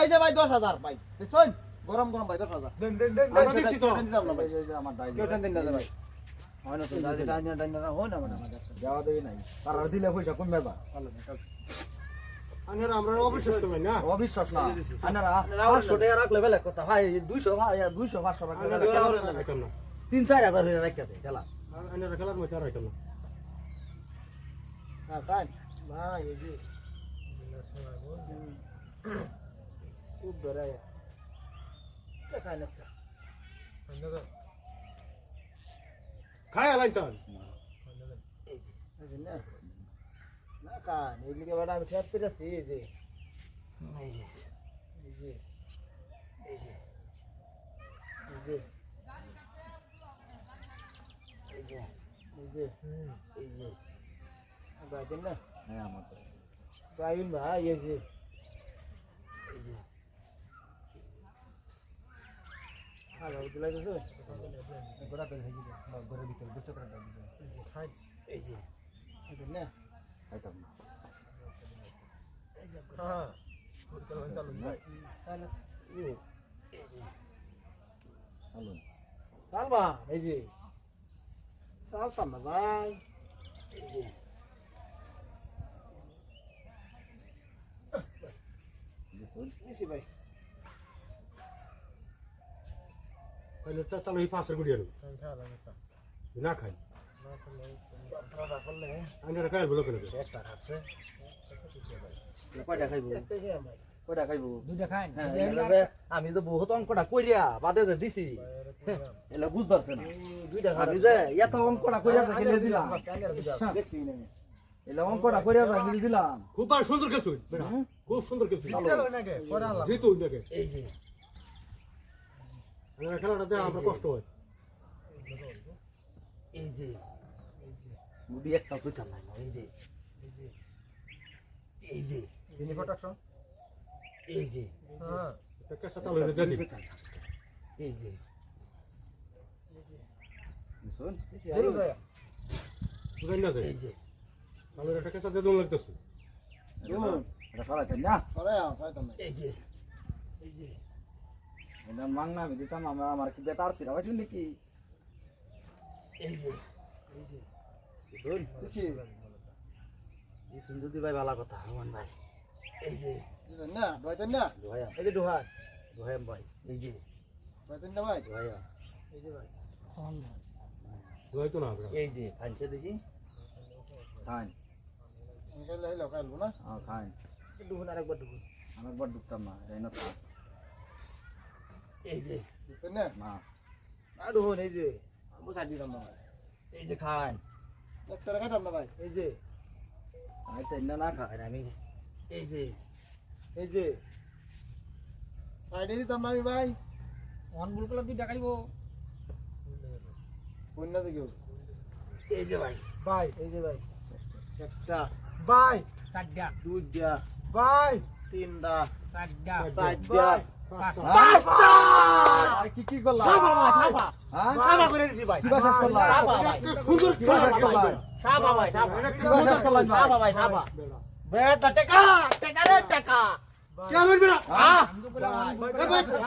এই যে ভাই দশ হাজার ভাই। দেখছেন গরম গরম ভাই দশ হাজার। দেন দেন দেন আমরা দেন দিচ্ছি তো। দিলাম না ভাই এই যে আমার ডাইনি কেউ টেনশন দিন না ভাই হয় না তো দাদি ডাইনা ডাইনা হয় না মানে আমাদের দেওয়া দেবি নাই। তার আর দিলে পয়সা কমবে যা ভালো না কাল আনারা আমরা অবিশ্বাস করি না? অবিশ্বাস না। আনারা আনারা পাঁচশো টাকা রাখলে বেলে কথা। ভাই দুইশো ভাই দুইশো পাঁচশো রাখলে আনারা বেলেগ। খেলার মধ্যে রাখতাম না। তিন চার হাজার হয়ে রাখতে খেলা। আনারা খেলার মধ্যে আর রাখতাম না। ভাই এই যে বেড়ায় দেখায় না খায় আলাই চাল এই যে না না কান এদিকে বেড়া আমি ঠেপ পেরেছি এই যে এই যে এই যে এই যে এই যে এই যে এই যে এই যে বাইকেন না হ্যাঁ আমার তো বাইন ভাই এই যে এই যে ভালো দিলাই তো গোড়া পেলে হয়ে যাবে ঘরের ভিতরে বুঝতে পারে খাই এই যে এই না খাইতাম না এই যে হ্যাঁ তাহলে এই যে চালুন সালবা এই যে সালতাম না। ভাই। এই যে। ভাই। তাহলে তো তাহলে এই পাশের গুড়ি আনো না খাই। যাত্রাটা করলে আনারা খাই বলো কেন একটা খাচ্ছে কয়টা খাইবো? একটা খেয়ে ভাই কয়টা খাইবো দুইটা খাই। হ্যাঁ, আমি তো বহুত অঙ্কটা কইরা বাদে যে দিছি। এলা বুঝ পারছে না। দুইটা যে এত অঙ্কটা কইরা যে দিলাম। দেখছি না এলা অঙ্কটা কইরা যে দিলাম। খুব সুন্দর খেলছুই খুব সুন্দর খেলছুই জিতু নাকি? এই যে। খেলাটাতে আমরা কষ্ট হয়। এই যে মুডি একটা কইতাম না এই যে এই যে তিনি প্রোটেকশন এই যে একটা কেসা তাহলে দিয়ে দিই এই যে শুন বুঝাই না যায়। এই যে। তাহলে একটা কেসা দিয়ে দোল লাগতেছে? এটা সরাইতেন না। এই যে এই যে এমন মাংনা আমি দিতাম আমার আমার কি বেতার ছিল? বুঝলি নাকি এই যে এই যে। এই সুন্দরদি ভাই ভালো কথা রোহন ভাই। এই যে। না? দোহাই না? দোহাই এই যে দোহাই। দোহাই ভাই এই যে। দোহাই না ভাই? দোহাই এই যে ভাই। দোহাই তো না এই যে খানছে আরেকবার ডুবতাম না এই যে। না আর ডুবুন এই যে। বুঝা দিলাম না এই যে খান এই যে। আমি তো না না খাই আমি। এই যে। এই যে। সাইডে দিতাম না আমি ভাই। অন বুল করলে দুই টাকাইব কন্যা থেকে এই যে ভাই। বাই এই যে ভাই। একটা। বাই চারটা দুইটা। বাই তিনটা চারটা। চারটা কি কি করলাম করে দিছি ভাই কি বাসাস করলাম সুন্দর কি বাসাস করলাম সাবা ভাই সাবা কি বাসাস করলাম সাবা ভাই সাবা বেটা টেকা টেকা রে টেকা কেন বেটা হ্যাঁ